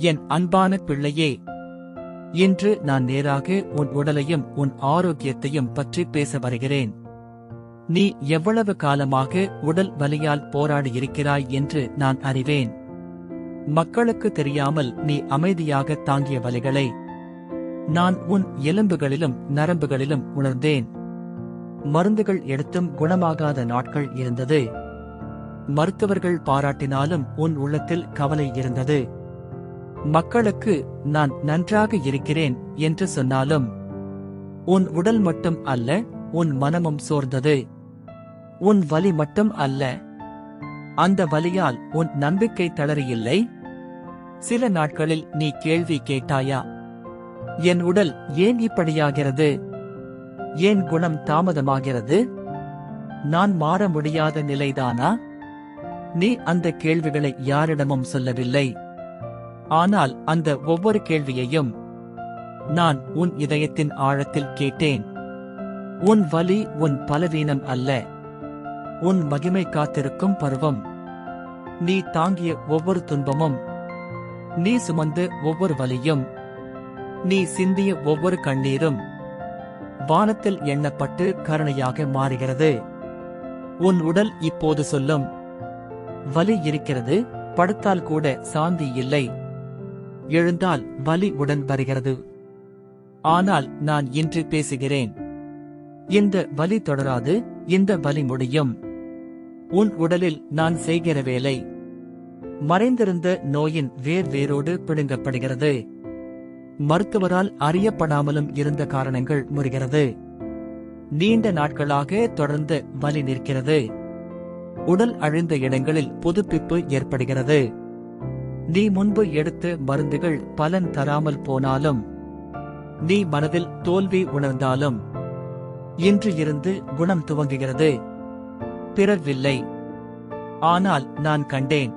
என் அன்பான பிள்ளையே இன்று நான் நேராக உன் உடலையும் உன் ஆரோக்கியத்தையும் பற்றி பேச வருகிறேன். நீ எவ்வளவு காலமாக உடல் வலியால் போராடி இருக்கிறாய் என்று நான் அறிவேன். மக்களுக்கு தெரியாமல் நீ அமைதியாக தாங்கிய வலிகளை நான் உன் எலும்புகளிலும் நரம்புகளிலும் உணர்ந்தேன். மருந்துகள் எடுத்தும் குணமாகாத நாட்கள் இருந்தது. மருத்துவர்கள் பாராட்டினாலும் உன் உள்ளத்தில் கவலை இருந்தது. மக்களுக்கு நான் நன்றாக இருக்கிறேன் என்று சொன்னாலும் உன் உடல் மட்டும் அல்ல உன் மனமும் சோர்ந்தது. உன் வலி மட்டும் அல்ல. அந்த வலியால் உன் நம்பிக்கை தளறியில்லை சில நாட்களில் நீ கேள்வி கேட்டாயா? என் உடல் ஏன் இப்படியாகிறது? ஏன் குணம் தாமதமாகிறது? நான் மாற முடியாத நிலைதானா? நீ அந்த கேள்விகளை யாரிடமும் சொல்லவில்லை. ஆனால் அந்த ஒவ்வொரு கேள்வியையும் நான் உன் இதயத்தின் ஆழத்தில் கேட்டேன். உன் வலி உன் பலவீனம் அல்ல. உன் மகிமை காத்திருக்கும் பருவம். நீ தாங்கிய ஒவ்வொரு துன்பமும். நீ சுமந்த ஒவ்வொரு வலியும். நீ சிந்திய ஒவ்வொரு கண்ணீரும். வானத்தில் எண்ணப்பட்டு கருணையாக மாறுகிறது. உன் உடல் இப்போது சொல்லும். வலி இருக்கிறது படுத்தால் கூட சாந்தி இல்லை. எழுந்தால் வலி உடன் வருகிறது. ஆனால் நான் இன்று பேசுகிறேன். இந்த வலி தொடராது இந்த வலி முடியும். உன் உடலில் நான் செய்கிற வேலை. மறைந்திருந்த நோயின் வேர் வேரோடு பிடுங்கப்படுகிறது. மருத்துவரால் அறியப்படாமலும் இருந்த காரணங்கள் முறிகிறது. நீண்ட நாட்களாக தொடர்ந்து வலி நிற்கிறது. உடல் அழிந்த இடங்களில் புதுப்பிப்பு ஏற்படுகிறது. நீ முன்பு எடுத்த மருந்துகள் பலன் தராமல் போனாலும் நீ மனதில் தோல்வி உணர்ந்தாலும் இன்று இருந்து குணம் துவங்குகிறது. பிறவில்லை. ஆனால் நான் கண்டேன்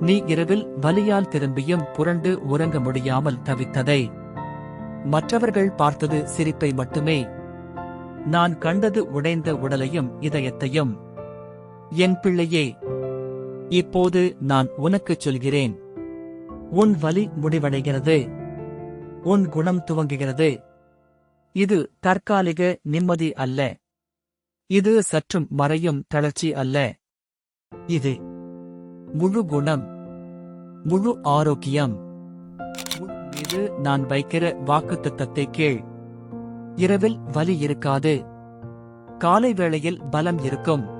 நீ இரவில் வலியால் திரும்பியும் புரண்டு உறங்க முடியாமல் தவித்ததை. மற்றவர்கள் பார்த்தது சிரிப்பை மட்டுமே. நான் கண்டது உடைந்த உடலையும் இதயத்தையும். என் பிள்ளையே இப்போது நான் உனக்குச் சொல்கிறேன். உன் வலி முடிவடைகிறது. உன் குணம் துவங்குகிறது. இது தற்காலிக நிம்மதி அல்ல. இது சற்றும் மறையும் தளர்ச்சி அல்ல. இது முழு குணம் முழு ஆரோக்கியம். இது மீது நான் வைக்கிற வாக்குத்தத்தத்தை கீழ் இரவில் வலி இருக்காது. காலை வேளையில் பலம் இருக்கும்.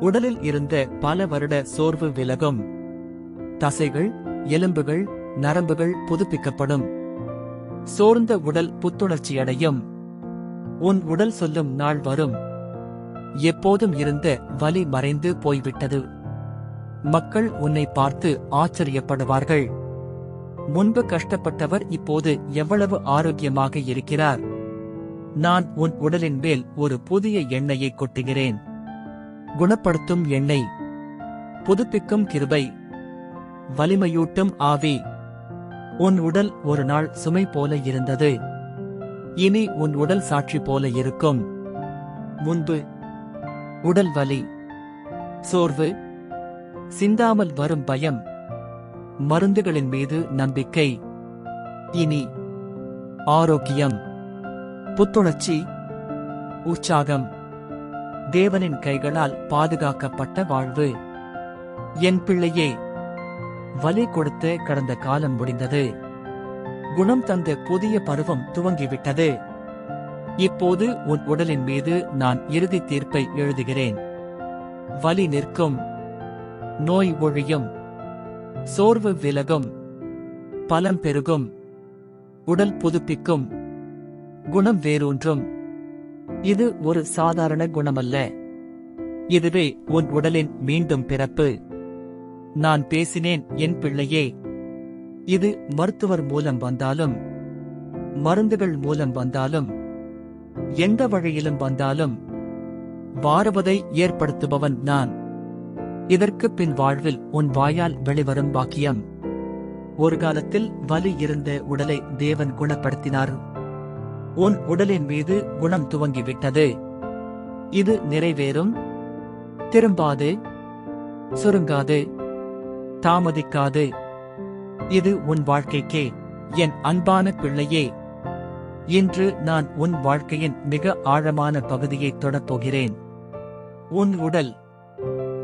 உடலில் இருந்த பல வருட சோர்வு விலகும். தசைகள் எலும்புகள் நரம்புகள் புதுப்பிக்கப்படும். சோர்ந்த உடல் புத்துணர்ச்சியடையும். உன் உடல் சொல்லும் நாள் வரும். எப்போதும் இருந்த வலி மறைந்து போய்விட்டது. மக்கள் உன்னை பார்த்து ஆச்சரியப்படுவார்கள். முன்பு கஷ்டப்பட்டவர் இப்போது எவ்வளவு ஆரோக்கியமாக இருக்கிறார். நான் உன் உடலின் மேல் ஒரு புதிய எண்ணெயை கொட்டுகிறேன். குணப்படுத்தும் எண்ணெய். புதுப்பிக்கும் கிருபை. வலிமையூட்டும் ஆவி. உன் உடல் ஒரு நாள் சுமை போல இருந்தது. இனி உன் உடல் சாட்சி போல இருக்கும். முன்பு. உடல் வலி. சோர்வு. சிந்தாமல் வரும் பயம். மருந்துகளின் மீது நம்பிக்கை. இனி. ஆரோக்கியம். புத்துணர்ச்சி. உற்சாகம். தேவனின் கைகளால் பாதுகாக்கப்பட்ட வாழ்வு. என் பிள்ளையே வலி கொடுத்து கடந்த காலம் முடிந்தது. குணம் தந்த புதிய பருவம் துவங்கிவிட்டது. இப்போது உன் உடலின் மீது நான் இறுதி தீர்ப்பை எழுதுகிறேன். வலி நிற்கும். நோய் ஒழியும். சோர்வு விலகும். பலம் பெருகும். உடல் புதுப்பிக்கும். குணம் வேரூன்றும். இது ஒரு சாதாரண குணமல்ல. இதுவே உன் உடலின் மீண்டும் பிறப்பு. நான் பேசினேன் என் பிள்ளையே இது மருத்துவர் மூலம் வந்தாலும் மருந்துகள் மூலம் வந்தாலும் எந்த வழியிலும் வந்தாலும் பாரவதை ஏற்படுத்துபவன் நான். இதற்கு பின் வாழ்வில் உன் வாயால் வெளிவரும் பாக்கியம். ஒரு காலத்தில் வலி இருந்த உடலை தேவன் குணப்படுத்தினார். உன் உடலின் மீது குணம் துவங்கிவிட்டது. இது நிறைவேறும். திரும்பாது. சுருங்காது. தாமதிக்காது. இது உன் வாழ்க்கைக்கே என் அன்பான பிள்ளையே. இன்று நான் உன் வாழ்க்கையின் மிக ஆழமான பகுதியை தொடப்போகிறேன் உன் உடல்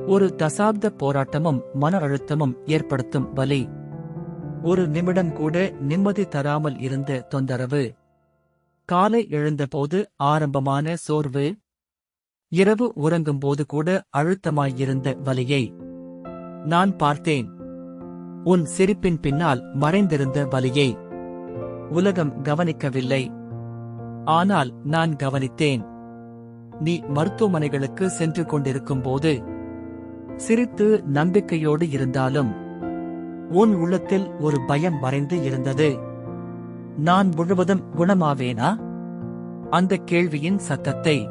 ஒரு தசாப்த போராட்டமும் மன அழுத்தமும் ஏற்படுத்தும் வலி. ஒரு நிமிடம் கூட நிம்மதி தராமல் இருந்த தொந்தரவு. காலை எழுந்தபோது ஆரம்பமான சோர்வு. இரவு உறங்கும்போது கூட அழுத்தமாயிருந்த வலியை நான் பார்த்தேன். உன் சிரிப்பின் பின்னால் மறைந்திருந்த வலியை உலகம் கவனிக்கவில்லை. ஆனால் நான் கவனித்தேன். நீ மருத்துவமனைகளுக்கு சென்று கொண்டிருக்கும் போது சிரித்து நம்பிக்கையோடு இருந்தாலும் உன் உள்ளத்தில் ஒரு பயம் மறைந்து இருந்தது. நான் முழுவதும் குணமாவேனா? அந்த கேள்வியின் சத்தத்தை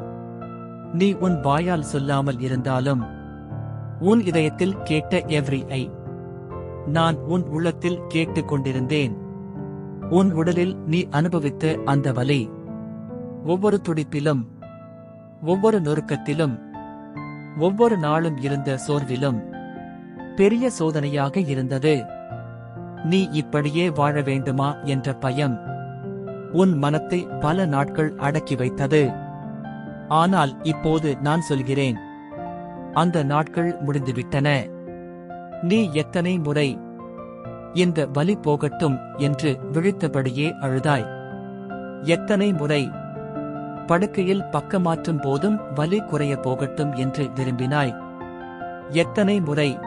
நீ உன் வாயால் சொல்லாமல் இருந்தாலும் உன் இதயத்தில் கேட்ட எவ்ரி ஐ நான் உன் உள்ளத்தில் கேட்டுக் கொண்டிருந்தேன். உன் உடலில் நீ அனுபவித்த அந்த வலி ஒவ்வொரு துடிப்பிலும் ஒவ்வொரு நொறுக்கத்திலும் ஒவ்வொரு நாளும் இருந்த சோர்விலும் பெரிய சோதனையாக இருந்தது. நீ இப்படியே வாழ வேண்டுமா என்ற பயம் உன் மனத்தை பல நாட்கள் அடக்கி வைத்தது. ஆனால் இப்போது நான் சொல்கிறேன். அந்த நாட்கள் முடிந்துவிட்டன. நீ எத்தனை முறை இந்த வலி போகட்டும் என்று விழித்தபடியே அழுதாய். எத்தனை முறை படுக்கையில் பக்கமாற்றும் போதும் வலி குறைய போகட்டும் என்று விரும்பினாய். எத்தனை முறை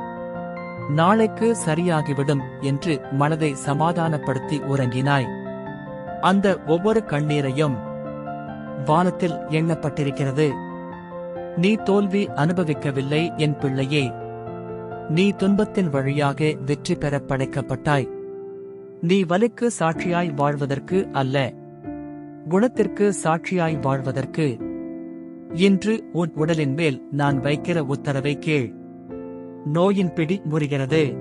நாளைக்கு சரியாகிவிடும் என்று மனதை சமாதானப்படுத்தி உறங்கினாய். அந்த ஒவ்வொரு கண்ணீரையும் வானத்தில் எண்ணப்பட்டிருக்கிறது. நீ தோல்வி அனுபவிக்கவில்லை என் பிள்ளையே. நீ துன்பத்தின் வழியாக வெற்றி பெற படைக்கப்பட்டாய். நீ வலிக்கு சாட்சியாய் வாழ்வதற்கு அல்ல. குணத்திற்கு சாட்சியாய் வாழ்வதற்கு. இன்று உன் உடலின் மேல் நான் வைக்கிற உத்தரவை கேள். நோயின் பிடி முறிகிறது.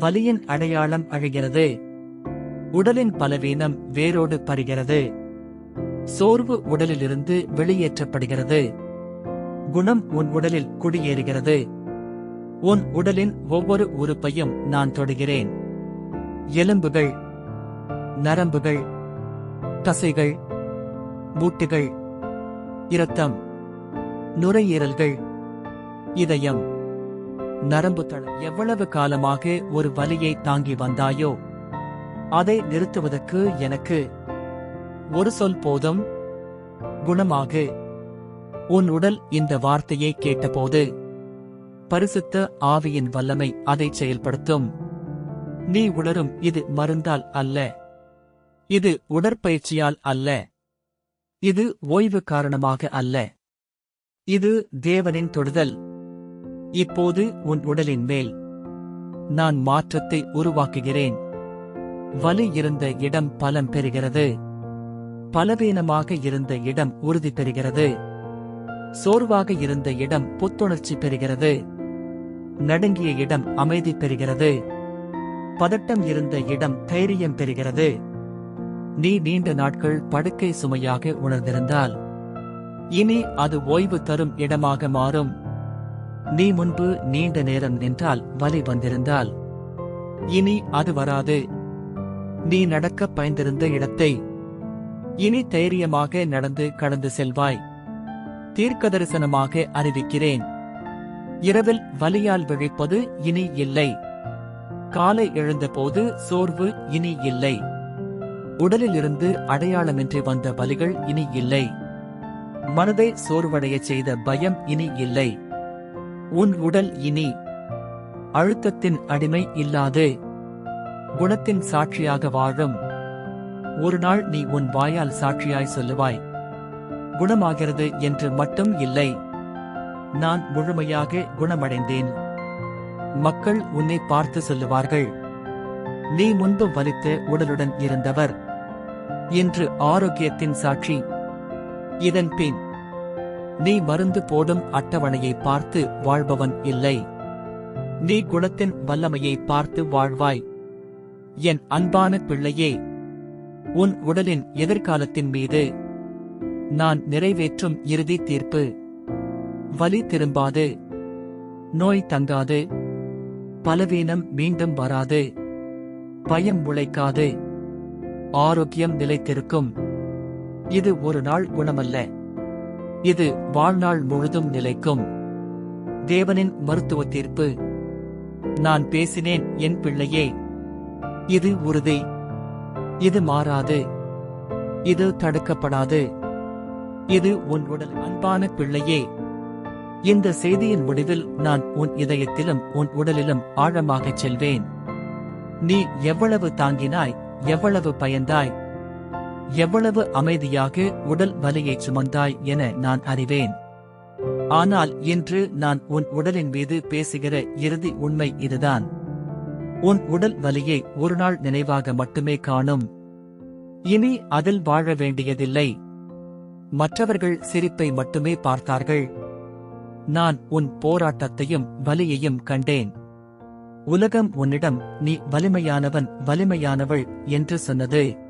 வலியின் அடையாளம் அழிகிறது. உடலின் பலவீனம் வேரோடு பறிகிறது. சோர்வு உடலிலிருந்து வெளியேற்றப்படுகிறது. குணம் உன் உடலில் குடியேறுகிறது. உன் உடலின் ஒவ்வொரு உறுப்பையும் நான் தொடுகிறேன். எலும்புகள் நரம்புகள் தசைகள் மூட்டுகள் இரத்தம் நுரையீரல்கள் இதயம். நரம்பு தளம் எவ்வளவு காலமாக ஒரு வலியை தாங்கி வந்தாயோ அதை நிறுத்துவதற்கு எனக்கு ஒரு சொல் போதும். குணமாகு உன் உடல் இந்த வார்த்தையை கேட்டபோது பரிசுத்த ஆவியின் வல்லமை அதை செயல்படுத்தும். நீ உணரும் இது மருந்தால் அல்ல. இது உடற்பயிற்சியால் அல்ல. இது ஓய்வு காரணமாக அல்ல. இது தேவனின் தொடுதல். இப்போது உன் உடலின் மேல் நான் மாற்றத்தை உருவாக்குகிறேன். வலி இருந்த இடம் பலம் பெறுகிறது. பலவீனமாக இருந்த இடம் உறுதி பெறுகிறது. சோர்வாக இருந்த இடம் புத்துணர்ச்சி பெறுகிறது. நடுங்கிய இடம் அமைதி பெறுகிறது. பதட்டம் இருந்த இடம் தைரியம் பெறுகிறது. நீ நீண்ட நாட்கள் படுக்கை சுமையாக உணர்ந்திருந்தால் இனி அது ஓய்வு தரும் இடமாக மாறும். நீ முன்பு நீண்ட நேரம் நின்றால் வலி வந்திருந்தால். இனி அது வராது. நீ நடக்க பயந்திருந்த இடத்தை. இனி தைரியமாக நடந்து கடந்து செல்வாய். தீர்க்க தரிசனமாக அறிவிக்கிறேன். இரவில் வலியால் விழிப்பது இனி இல்லை. காலை எழுந்தபோது சோர்வு இனி இல்லை. உடலிலிருந்து அடையாளமின்றி வந்த வலிகள் இனி இல்லை. மனதை சோர்வடையச் செய்த பயம் இனி இல்லை. உன் உடல் இனி அழுத்தத்தின் அடிமை இல்லாது குணத்தின் சாட்சியாக வாழும். ஒரு நாள் நீ உன் வாயால் சாட்சியாய் சொல்லுவாய். குணமாகிறது என்று மட்டும் இல்லை. நான் முழுமையாக குணமடைந்தேன். மக்கள் உன்னை பார்த்து சொல்லுவார்கள். நீ முன்பு வலித்த உடலுடன் இருந்தவர். என்று ஆரோக்கியத்தின் சாட்சி. இதன் பின் நீ மருந்து போடும் அட்டவணையை பார்த்து வாழ்பவன் இல்லை. நீ குணத்தின் வல்லமையை பார்த்து வாழ்வாய். என் அன்பான பிள்ளையே உன் உடலின் எதிர்காலத்தின் மீது நான் நிறைவேற்றும் இறுதி தீர்ப்பு. வலி திரும்பாது நோய் தங்காது பலவீனம் மீண்டும் வராது பயம் முளைக்காது ஆரோக்கியம் நிலைத்திருக்கும். இது ஒரு நாள் குணமல்ல. இது வாழ்நாள் முழுதும் நிலைக்கும். தேவனின் மருத்துவ தீர்ப்பு. நான் பேசினேன் என் பிள்ளையே. இது உறுதி. இது மாறாது. இது தடுக்கப்படாது. இது உன் உடல் அன்பான பிள்ளையே. இந்த செய்தியின் முடிவில் நான் உன் இதயத்திலும் உன் உடலிலும் ஆழமாகச் செல்வேன். நீ எவ்வளவு தாங்கினாய் எவ்வளவு பயந்தாய் எவ்வளவு அமைதியாக உடல் வலையை சுமந்தாய் என நான் அறிவேன். ஆனால் இன்று நான் உன் உடலின் மீது பேசுகிற இறுதி உண்மை இதுதான். உன் உடல் வலியை ஒரு நாள் நினைவாக மட்டுமே காணும். இனி அதில் வாழ வேண்டியதில்லை. மற்றவர்கள் சிரிப்பை மட்டுமே பார்த்தார்கள். நான் உன் போராட்டத்தையும் வலியையும் கண்டேன். உலகம் உன்னிடம் நீ வலிமையானவன் வலிமையானவள் என்று சொன்னது.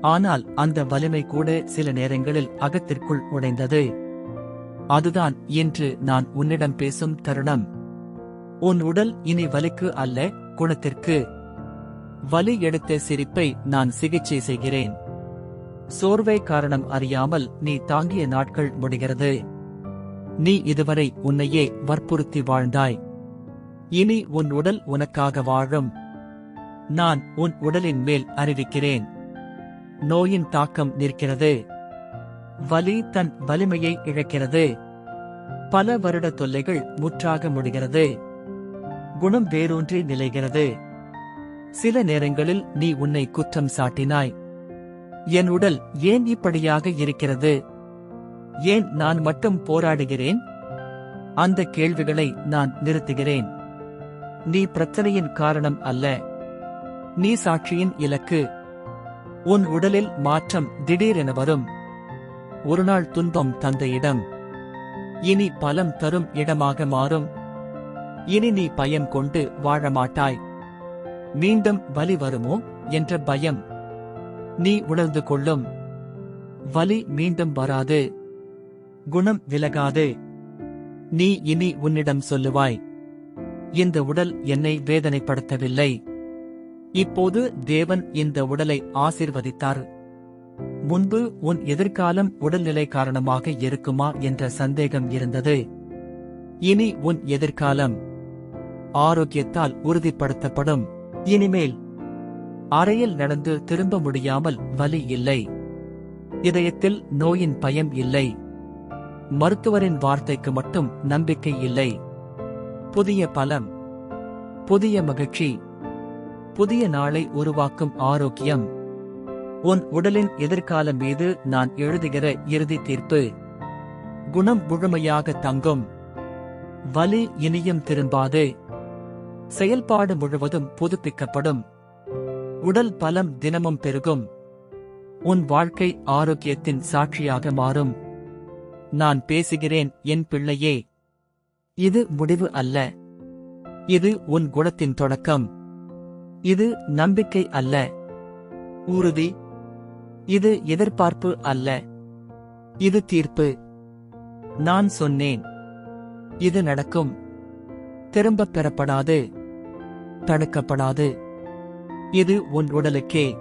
ஆனால் அந்த வலிமை கூட சில நேரங்களில் அகத்திற்குள் உடைந்தது. அதுதான் இன்று நான் உன்னிடம் பேசும் தருணம். உன் உடல் இனி வலிக்கு அல்ல குணத்திற்கு. வலி எடுத்த சிரிப்பை நான் சிகிச்சை செய்கிறேன். சோர்வை காரணம் அறியாமல் நீ தாங்கிய நாட்கள் முடிகிறது. நீ இதுவரை உன்னையே வற்புறுத்தி வாழ்ந்தாய். இனி உன் உடல் உனக்காக வாழும். நான் உன் உடலின் மேல் அறிவிக்கிறேன். நோயின் தாக்கம் நிற்கிறது. வலி தன் வலிமையை இழக்கிறது. பல வருட தொல்லைகள் முற்றாக முடிகிறது. குணம் வேரூன்றி நிலைகிறது. சில நேரங்களில் நீ உன்னை குற்றம் சாட்டினாய். என் உடல் ஏன் இப்படியாக இருக்கிறது? ஏன் நான் மட்டும் போராடுகிறேன்? அந்த கேள்விகளை நான் நிறுத்துகிறேன். நீ பிரச்சனையின் காரணம் அல்ல. நீ சாட்சியின் இலக்கு. உன் உடலில் மாற்றம் திடீரென வரும். ஒருநாள் துன்பம் தந்த இடம். இனி பலம் தரும் இடமாக மாறும். இனி நீ பயம் கொண்டு வாழ மாட்டாய் மீண்டும் வலி வருமோ என்ற பயம். நீ உணர்ந்து கொள்ளும். வலி மீண்டும் வராது. குணம் விலகாது. நீ இனி உன்னிடம் சொல்லுவாய். இந்த உடல் என்னை வேதனைப்படுத்தவில்லை. இப்போது தேவன் இந்த உடலை ஆசிர்வதித்தார். முன்பு உன் எதிர்காலம் உடல்நிலை காரணமாக இருக்குமா என்ற சந்தேகம் இருந்தது. இனி உன் எதிர்காலம் ஆரோக்கியத்தால் உறுதிப்படுத்தப்படும். இனிமேல் அறையில் நடந்து திரும்ப முடியாமல் வலி இல்லை. இதயத்தில் நோயின் பயம் இல்லை. மருத்துவரின் வார்த்தைக்கு மட்டும் நம்பிக்கை இல்லை. புதிய பலம் புதிய மகிழ்ச்சி புதிய நாளை உருவாக்கும் ஆரோக்கியம். உன் உடலின் எதிர்காலம் மீது நான் எழுதுகிற இறுதி தீர்ப்பு. குணம் முழுமையாக தங்கும். வலி இனியும் திரும்பாது. செயல்பாடு முழுவதும் புதுப்பிக்கப்படும். உடல் பலம் தினமும் பெருகும். உன் வாழ்க்கை ஆரோக்கியத்தின் சாட்சியாக மாறும். நான் பேசுகிறேன் என் பிள்ளையே. இது முடிவு அல்ல. இது உன் குணத்தின் தொடக்கம். இது நம்பிக்கை அல்ல. உறுதி. இது எதிர்பார்ப்பு அல்ல. இது தீர்ப்பு. நான் சொன்னேன். இது நடக்கும். திரும்பப் பெறப்படாது. தடுக்கப்படாது. இது உன் உடலுக்கே.